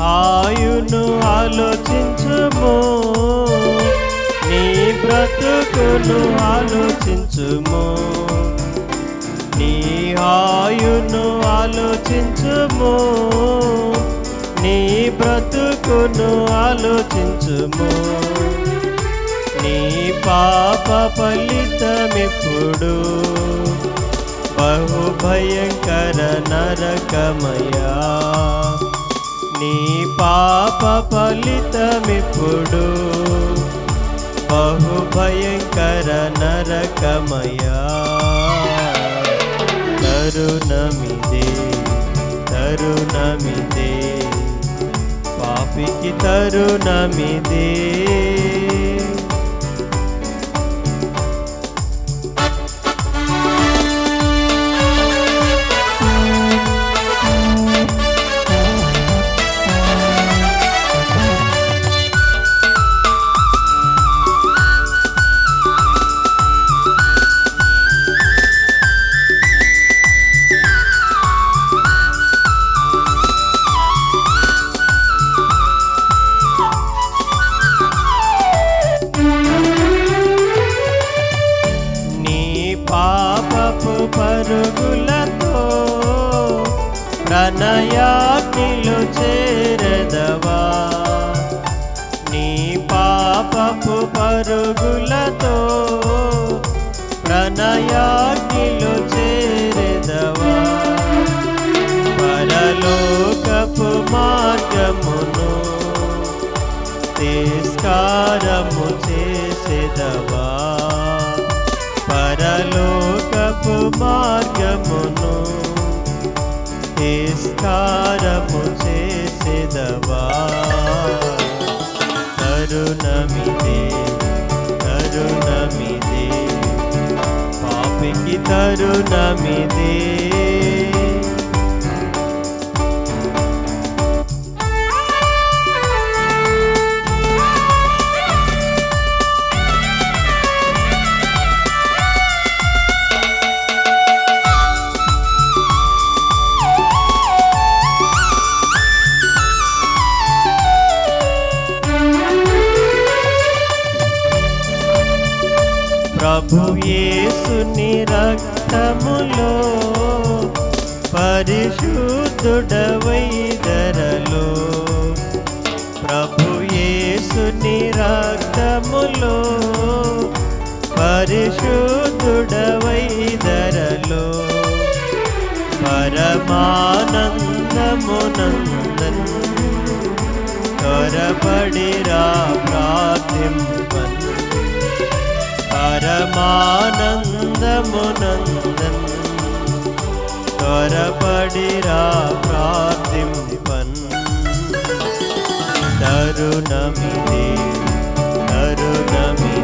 ఆయును ఆలోచించుము. నీ బ్రతుకును ఆలోచించుము. నీ ఆయును ఆలోచించుము. నీ బ్రతుకును ఆలోచించుము. నీ పాప ఫలితమిప్పుడు బహు భయంకర నరకమయా. నీ పాప ఫలితమిప్పుడు బహుభయంకర నరకమయా తరుణమిదే తరుణమిదే పాపికి తరుణమిదే. పరుగులతో ప్రణయాగ్నిలు చేరదవా? నీ పాపపు పరుగులతో ప్రణయాగ్నిలు చేరదవా? పరలోకపు మార్గమును తిస్కారము చేసేదవా? మార్గమును తిరస్కారము చేసేదవా? తరుణమిదే తరుణమిదే పాపికి తరుణమిదే. పరిశుద్ధుడవై ధరలో ప్రభుయేసుని రక్తములో పరిశుద్ధుడవై ధరలో పరమానందమునందన్ త్వరపడిరా ప్రార్థింపన్. పరమానందమునందన్ త్వరపడిరా ప్రార్థింపన్. తరుణమిదే తరుణమి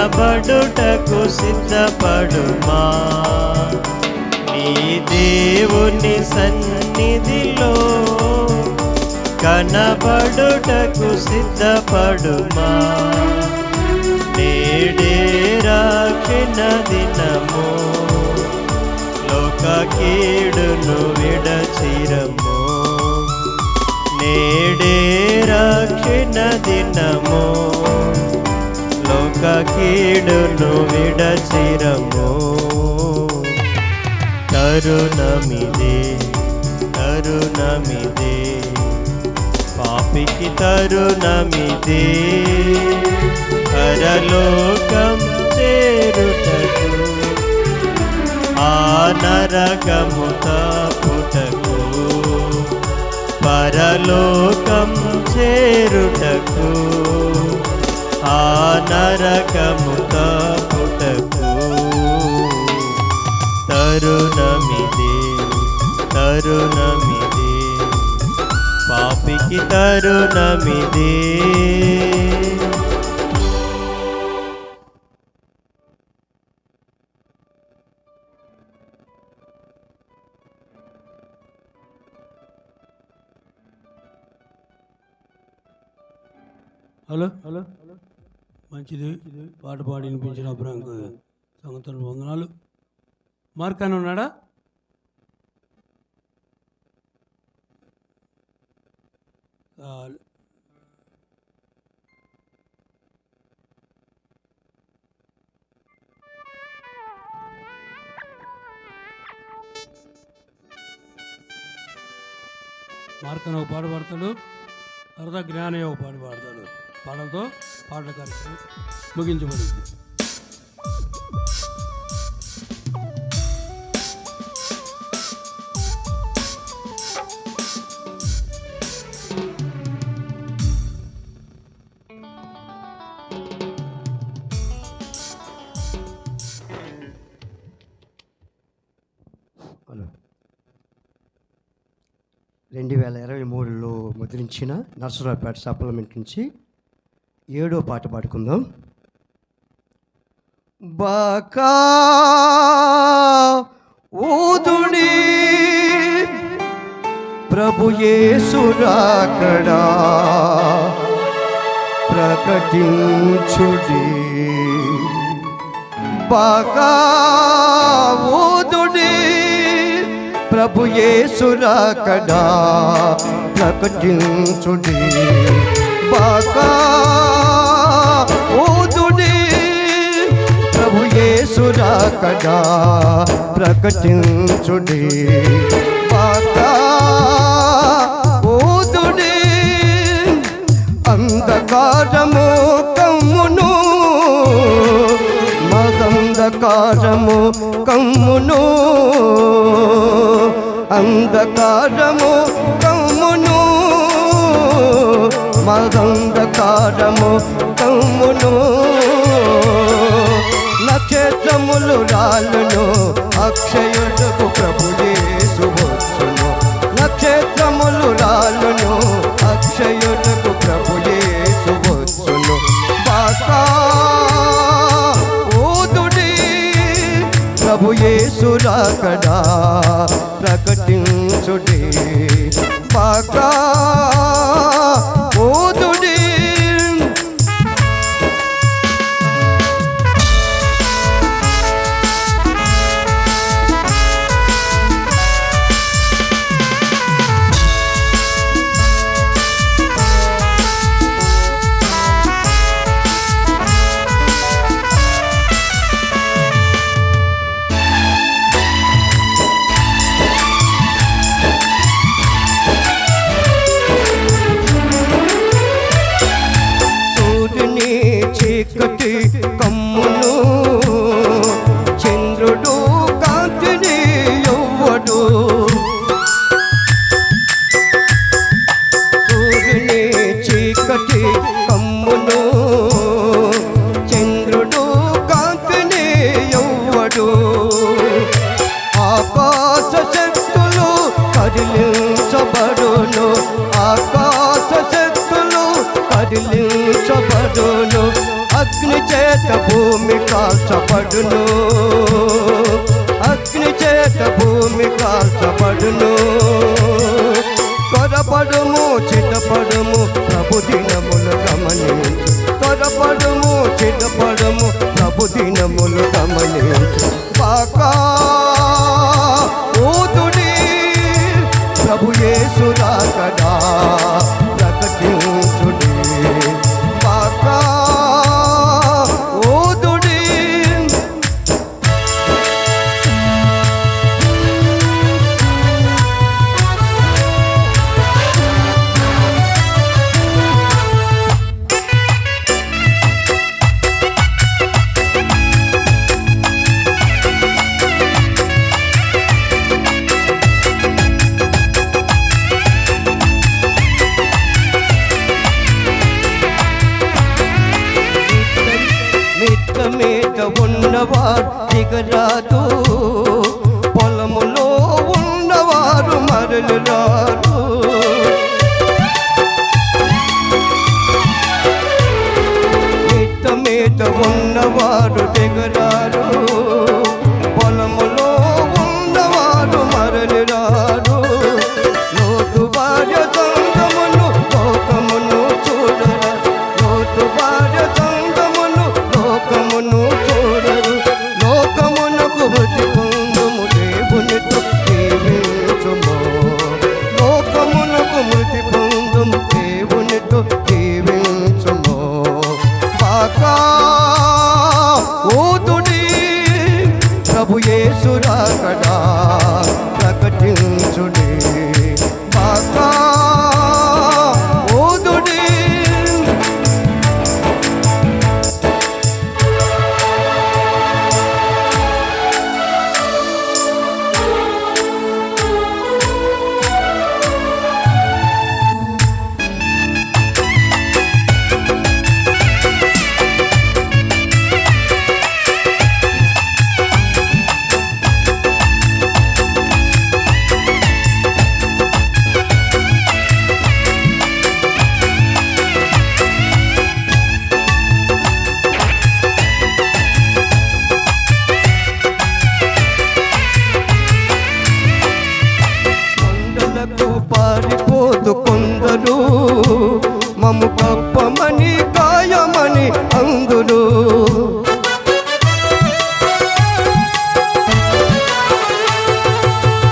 నిలబడుటకు సిద్ధపడుమా? నీ దేవుని సన్నిధిలో కనబడుటకు సిద్ధపడుమా? నేడే రాక్షణ దినము లోక కీడును విడచిరము. నేడే రక్షణ దినము లోక కీడును విడచిరము. తరుణమిదే తరుణమిదే పాపికి తరుణమిదే. పరలోకం చేరుటకు ఆ నరకము తపుటకు పరలోకం చేరుటకు నరకము తప్పుటకు తరుణమిదే తరుణమిదే. పాపికి తరుణమిదే. హలో? హలో? మంచిది. పాట పాడి వినిపించిన అబ్రాంకు సంగతులు వందనాలు. మార్కాన్ ఉన్నాడా? మార్కన్ ఒక పాట పాడతాడు. తర్వాత జ్ఞానయ్య ఒక పాట పాడతాడు. పాటలతో పాటల కార్యక్రమం ముగించబడింది. రెండు వేల ఇరవై మూడులో ముద్రించిన నర్సరావుపేట సప్లిమెంట్ నుంచి ఏడో పాట పాడుకుందాం. బాకా ఊదుడి ప్రభు యేసురాకడా ప్రకటించుడి. బాగా ఊదుడి ప్రభు యేసురాకడా ప్రకటించుడి. బాగా యేసురాకడా ప్రకటించుడి. బాగా ఊదుడి అంధకారము కమ్మును. మదంధకారము కమ్మును. అంధకారము కమ్మును. మదంధకారము కమ్మును. కాలలో రాళ్ళను అక్షయుడకు ప్రభు నక్షత్రములు రాళ్ళను అక్షయుడకు ప్రభు యేసు వచ్చును. బాకా ఊదుడి ప్రభు యేసు రాకడా ప్రకటించుడి. బాకా చీకటి కమ్మును చంద్రుడు కాంతిని ఎవ్వడు. సూర్యుని చీకటి కమ్మును చంద్రుడు కాంతిని ఎవ్వడు. ఆకాశ శక్తులు కదిలించబడును. ఆకాశ శక్తులు కదిలించబడును. అగ్ని చేత భూమి కాల్చబడును. అగ్ని చేత భూమి కాల్చబడును. త్వరపడుము చిటపడుము ప్రభు దినములు గమనించు. త్వరపడుము చిటపడుము ప్రభు దినములు గమనించు. బాకా ఊదుడి ప్రభు యేసు రాకడా ప్రకటించుడి ধন্যবাদ দিগরা তো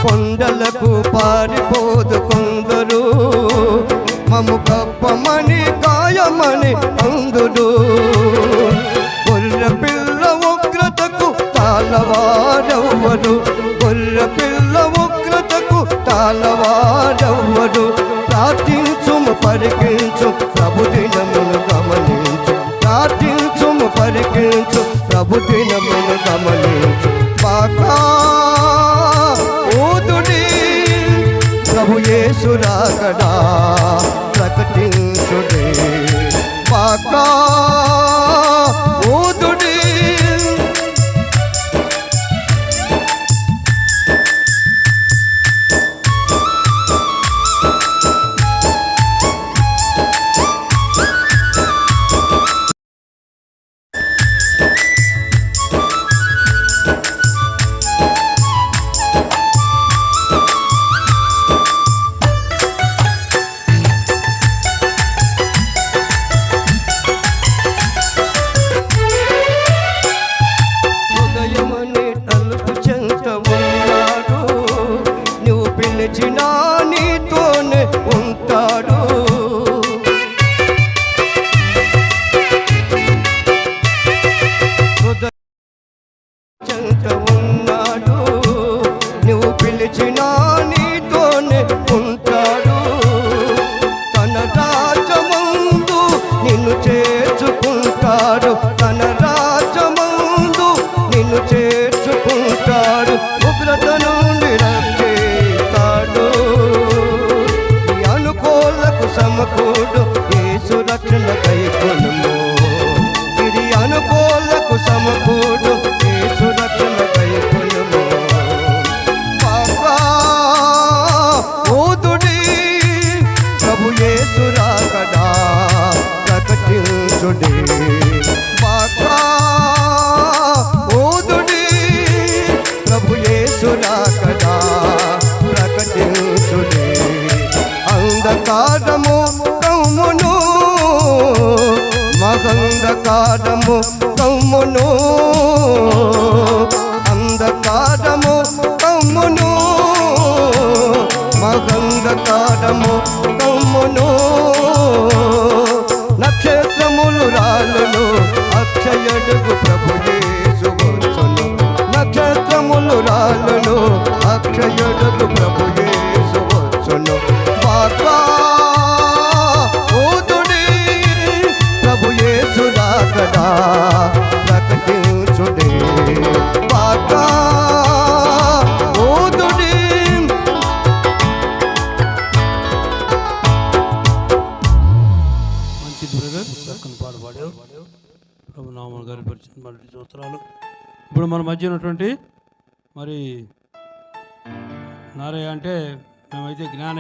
కొండలకు పారిపోదు కొందరు. మము కప్పమని గాయమని అందుడు గొర్రె పిల్ల ఉగ్రతకు తాళవారెవ్వరు గొర్రె పిల్ల ఉగ్రతకు తాళవారెవ్వరు ప్రార్థించుము పరికించు ప్రభు దినమును గమనించు. ప్రార్థించుము పరికించు ప్రభు దినమును గమనించు. బాకా ప్రభు ప్రకటించుడే. పాకా మగంధకారము కమ్మును. అంధకారము కమ్మును. మగంధకారము కమ్మును. నక్షత్రములు రాళ్ళను అక్షయడుగు ప్రభుడే శుభను నక్షత్రములు రాళ్ళను ప్రకటించుడే బాకా ఊదుడి మంచిది బ్రదర్. చక్కని పాట పాడావు. ప్రభు గారి మరి ఇప్పుడు మన మధ్య ఉన్నటువంటి మరి నారయ్య అంటే మేమైతే జ్ఞాన